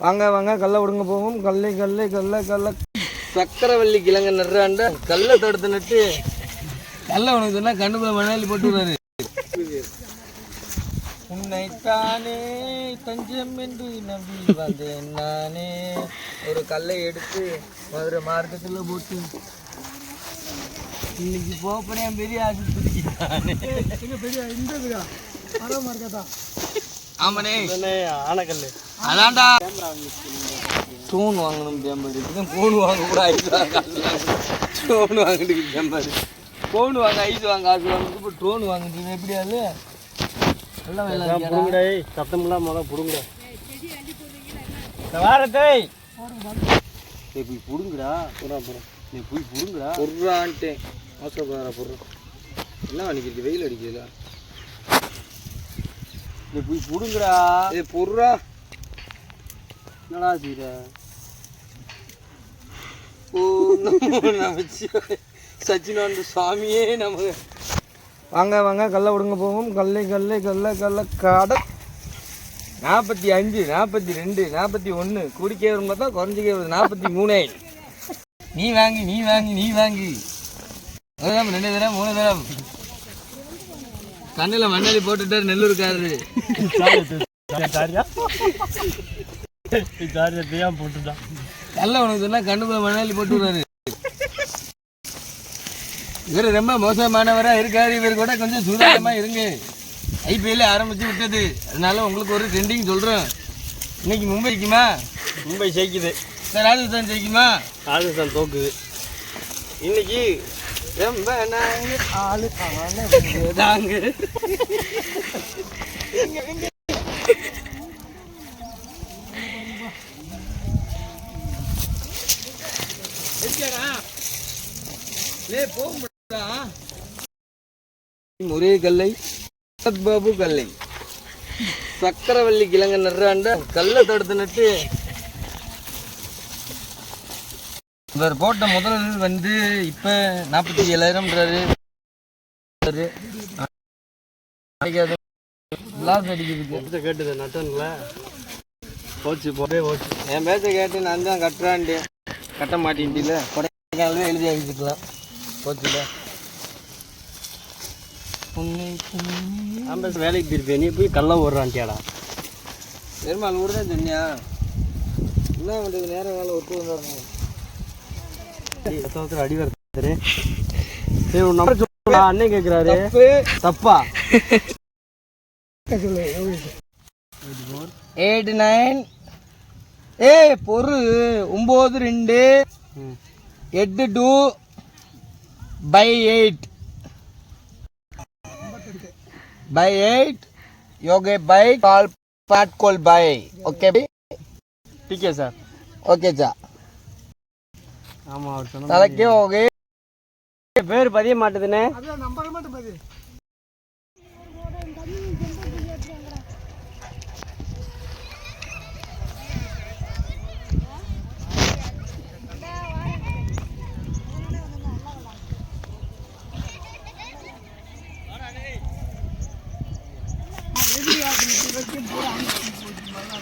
வாங்க வாங்க கல்லை விடுங்க போகும் கல்லை கல்லை கல்லை கல்லை. சக்கரவள்ளி கிழங்கு நடுறாண்ட கல்லை தடுத்து நட்டு கல்லை உனக்கு சொன்னா கண்ணுக்குள்ள மணாலி போட்டு உன்னைத்தானே தஞ்சம் என்று நம்பி வந்தேன் நானே. ஒரு கல்லை எடுத்து மதுரை மார்க்கெட்டில் போட்டு இன்னைக்கு போப்பனே பெரிய ஆஸ்பத்திரிக்கு. பெரிய? இந்த ஆமாண்ணே. ஆனக்கல் அதான்டா. ஸ்டோன் வாங்கணும் பேம்பாடு ஃபோன் வாங்க கூட ஐஸ் வாங்க ஸ்டோன் வாங்கிட்டு பேம்பாடு ஃபோன் வாங்க ஐஸ் வாங்க காசு வாங்க இப்போ ட்ரோன் வாங்கிட்டு எப்படி அது புடுங்கடா சத்தம் இல்லாம முதல்ல புடுங்கடா. வாரத்தை நீ போய் புடுங்கடா. புறா புறா நீ போய் புடுங்கடா. பொருளான்ட்டேன் மோசக்கார பொருள் என்ன அடிக்கிறது வெயில் அடிக்குதுல. நீ போய் புடுங்கடா ஏ பொருளா என்னடா செய்ற? ஓ. சச்சினானந்த சுவாமியே நமக்கு வாங்க வாங்க கல்லை விடுங்க போகும் கல்லை கல்லை கல்லை கல்லை கடை. நாற்பத்தி அஞ்சு நாற்பத்தி ரெண்டு நாற்பத்தி ஒன்று கூடிக்கே வரும் பார்த்தா குறைஞ்சிக்கே வருது நாற்பத்தி மூணு நீ வாங்கி நீ வாங்கி நீ வாங்கி. ஒரு தரம் ரெண்டு தரம் மூணு தரம் கண்ணில் மண்ணாடி போட்டுட்டார் நெல்லூர்காரரு. போட்டுட்டான் கல்ல உனக்கு சொன்னா கண்ணுக்குள்ள மணாலி போட்டு விடுறாரு இவர் ரொம்ப மோசமானவரா இருக்காரு. இவர் கூட கொஞ்சம் சூதானமா இருங்க. ஐபிஎல் ஆரம்பிச்சு விட்டது. அதனால உங்களுக்கு ஒரு ட்ரெண்டிங் சொல்றேன் இன்னைக்கு மும்பை ஜெயிக்குமா மும்பை ஜெயிக்குது. ராஜஸ்தான் ஜெயிக்குமா? ராஜஸ்தான் தோக்குது. இன்னைக்கு ரொம்ப நாங்க ஆளு தாங்க. ஒரே கல்லை பாபு கல்லை. சக்கரவள்ளி கிழங்கு நடுறாண்ட கல்லை தடுத்து நட்டு இவர் போட்ட முதல் வந்து இப்போ நாற்பத்தி ஏழாயிரம்ன்றாரு. லாஸ் அடிக்குதுக்கு. எத்த கேட்டுது நட்டன்ல. போச்சு போட்டே போச்சு. என் பேச்ச கேட்டு நான் தான் கட்டுறான்ட்டு. கட்ட மாட்டேன்ட்டில கொடைக்கானலே எழுதி அழிச்சுக்கலாம் போச்சுல. ஆம்பஸ் வேலைக்கு திருப்பி நீ போய் கல்ல ஓடுறான்ட்டியாடா. பெருமாள் கூட தான் சொன்னியா? என்ன பண்ணுறது நேரம் வேலை ஒத்து வந்துடணும் அடி வரத்தாரு சரி உன் நம்பர் சொல்லா அண்ணன் கேட்குறாரு தப்பு தப்பா எயிட் நைன் ஏ பொறு ஒம்பது ரெண்டு எட்டு two by eight by eight okay bye கால் பாட் கோல் பை ஓகே டிக்கே சார் ஓகே சா ஆமா அவர் சொன்ன தலைக்கே ஓகே. பேர் பதிய மாட்டுதுண்ணே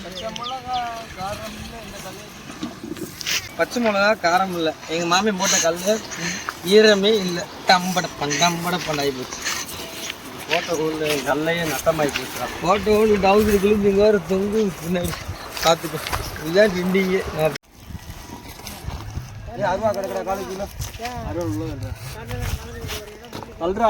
பச்சை மிளகா காரம் பச்சை மிளகா இல்லை. எங்கள் மாமி போட்ட கல் ஈரமே இல்லை. டம்பட பண் டம்பட போச்சு. போட்ட ஊரில் கல்லையே நட்டமாகி போச்சு. போட்ட ஊர் டவுசர் கிழிஞ்சு இங்கே வர தொங்கு பின்னாடி பார்த்துக்கோ. இதுதான் ட்ரெண்டிங்கு அருவா கிடக்கிற காலேஜில். அருவா உள்ள சொல்றா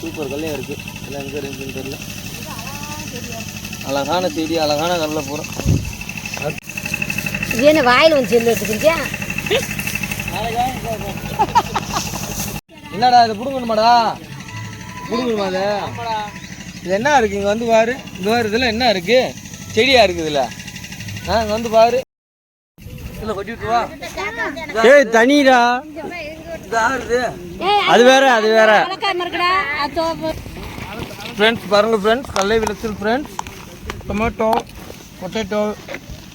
சூப்பர் கல்லையும் இருக்கு. எல்லாம் எங்கே இருக்குன்னு தெரியல. அழகான செடி அழகான கல்ல பூரா. இது என்ன வாயில் வந்து செல்லு வச்சுக்கிறியா என்னடா இது பிடுங்கணுமாடா? பிடுங்கணுமா அது இது என்ன இருக்கு? இங்கே வந்து பாரு. இந்த மாதிரி இதில் என்ன இருக்கு? செடியா இருக்குது இதில். ஆ இங்கே வந்து பாரு. இதில் கொட்டி விட்டுருவா. ஏய் தனிடா. அது வேற அது வேற. ஃப்ரெண்ட்ஸ் பாருங்க ஃப்ரெண்ட்ஸ் கடலை விளைச்சல் ஃப்ரெண்ட்ஸ் டொமேட்டோ பொட்டேட்டோ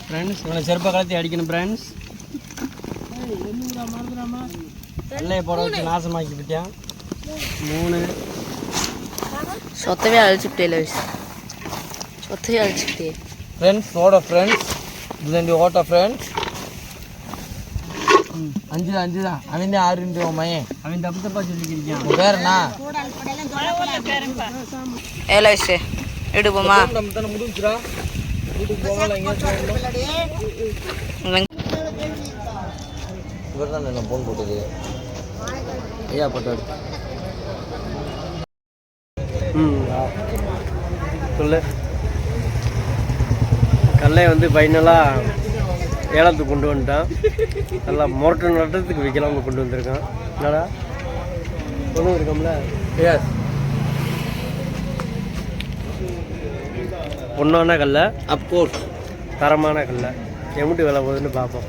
ஃப்ரெண்ட்ஸ் இவனை செருப்பை கலத்தி அடிக்கணும் ஃப்ரெண்ட்ஸ் வெள்ளையை போட வச்சு நாசமாக்கி விட்டான் மூணு. சொத்தவே அழிச்சுக்கிட்டே லவிஸ் சொத்தையே அழிச்சுக்கிட்டே. ஃப்ரெண்ட்ஸ் ஓட ஃப்ரெண்ட்ஸ் இதுலேருந்து ஓட்ட ஃப்ரெண்ட்ஸ் அஞ்சு தான் அஞ்சு தான். அவன் ஆறு இருந்து மையன் அவன் தப்பு தப்பா சொல்லிக்கிறியான் உன் பேர் என்ன ஏ லவிஸ் எடுப்போமா? நம்ம தானே முடிஞ்சுடா வீட்டுக்கு போகல இவர் தான் என்ன ஃபோன் போட்டது? ஐயா போட்டாரு. ம் சொல்லு. கடலை வந்து ஃபைனலாக ஏலத்துக்கு கொண்டு வந்துட்டான். நல்லா முரட்டு நட்டத்துக்கு விற்கலாம்னு கொண்டு வந்திருக்கான். என்னடா? கொண்டு வந்திருக்கோம்ல எஸ் பொண்ணான கல்லை? அப்கோர்ஸ் தரமான கல்லை. எம்பிட்டு விலை போகுதுன்னு பார்ப்போம்